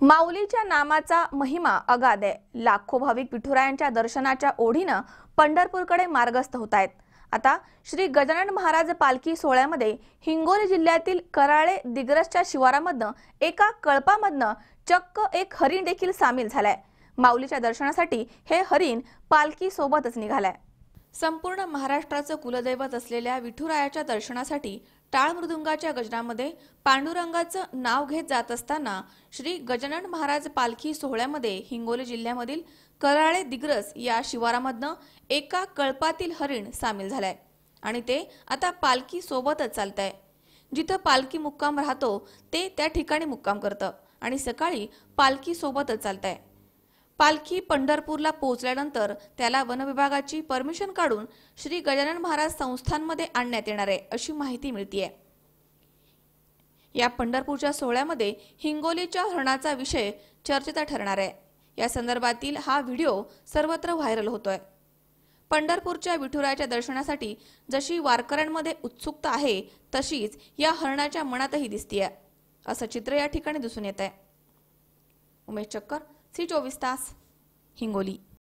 माऊलीच्या नामाचा महिमा अगाध. आहे लाखो भाविक विठुरायांच्या दर्शनाच्या ओढीनं पंढरपूरकडे मार्गस्थ होत आहेत. आता श्री गजानन महाराज पालखी सोहळ्यामध्ये हिंगोली जिल्ह्यातील कराळे दिग्रसच्या शिवारामधनं एका कळपामधनं चक्क एक हरिण देखील सामील झालाय. माऊलीच्या दर्शनासाठी हे हरिण पालखी सोबतच निघालाय. संपूर्ण महाराष्ट्राचं कुलदैवत असलेल्या विठुरायाच्या दर्शनासाठी टाळ मृदुंगाच्या गजनामध्ये पांडुरंगाचं नाव घेत जात असताना श्री गजानन महाराज पालखी सोहळ्यामध्ये हिंगोली जिल्ह्यामधील कराळे दिग्रस या शिवारामधनं एका कळपातील हरिण सामील झालाय. आणि ते आता पालखी सोबतच चालतंय. जिथं पालखी मुक्काम राहतो ते त्या ठिकाणी मुक्काम करतं आणि सकाळी पालखी सोबतच चालतंय. पालखी पंढरपूरला पोहोचल्यानंतर त्याला वनविभागाची परमिशन काढून श्री गजानन महाराज संस्थानमध्ये आणण्यात येणार आहे अशी माहिती मिळतीये. या पंढरपूरच्या सोहळ्यामध्ये हिंगोलीच्या हरणाचा विषय चर्चेचा ठरणार आहे. या संदर्भातील हा व्हिडिओ सर्वत्र व्हायरल होतोय. पंढरपूरच्या विठुरायाच्या दर्शनासाठी जशी वारकऱ्यांमध्ये उत्सुकता आहे तशीच या हरणाच्या मनातही दिसतीये असं चित्र या ठिकाणी दिसून येत आहे उमेश चक्कर सी चोवीस तास हिंगोली